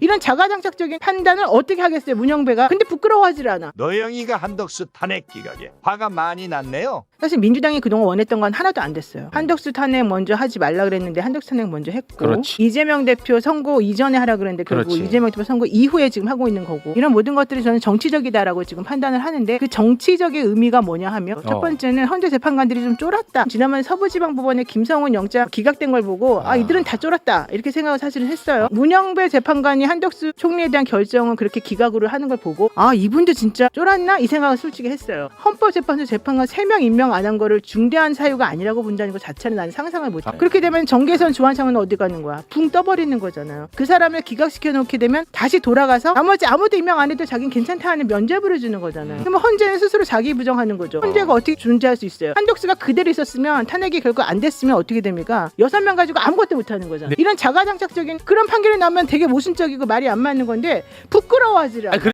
이런 자가당착적인 판단을 어떻게 하겠어요 문영배가 근데 부끄러워하질 않아 노영이가 한덕수 탄핵 기각에 화가 많이 났네요. 사실 민주당이 그동안 원했던 건 하나도 안 됐어요 한덕수 탄핵 먼저 하지 말라 그랬는데 한덕수 탄핵 먼저 했고 그렇지. 이재명 대표 선거 이전에 하라 그랬는데 결국 그렇지. 이재명 대표 선거 이후에 지금 하고 있는 거고 이런 모든 것들이 저는 정치적이다라고 지금 판단을 하는데 그 정치적의 의미가 뭐냐 하면 첫 어. 번째는 헌재 재판관들이 좀 쫄았다 지난번 서부지방법원의 김성훈 영장 기각된 걸 보고 아 아. 이들은 다 쫄았다 이렇게 생각을 사실은 했어요 문영배 재판관이 한덕수 총리에 대한 결정을 그렇게 기각으로 하는 걸 보고 아 이분도 진짜 쫄았나? 이 생각을 솔직히 했어요. 헌법재판소 재판관 3명 임명 안 한 거를 중대한 사유가 아니라고 본다는 것 자체는 나는 상상을 못해 아. 그렇게 되면 정계선 주한창은 어디 가는 거야? 붕 떠버리는 거잖아요. 그 사람을 기각시켜 놓게 되면 다시 돌아가서 나머지 아무도 임명 안 해도 자기는 괜찮다 하는 면죄부를 주는 거잖아요. 그러면 헌재는 스스로 자기 부정하는 거죠. 헌재가 어떻게 존재할 수 있어요? 한덕수가 그대로 있었으면 탄핵이 결국 안 됐으면 어떻게 됩니까? 여섯 명 가지고 아무것도 못 하는 거잖아요. 네. 이런 자가당착적인 그런 판결이 나면 되게 모순적이고 말이 안 맞는 건데 부끄러워하지를 않아 아니, 그-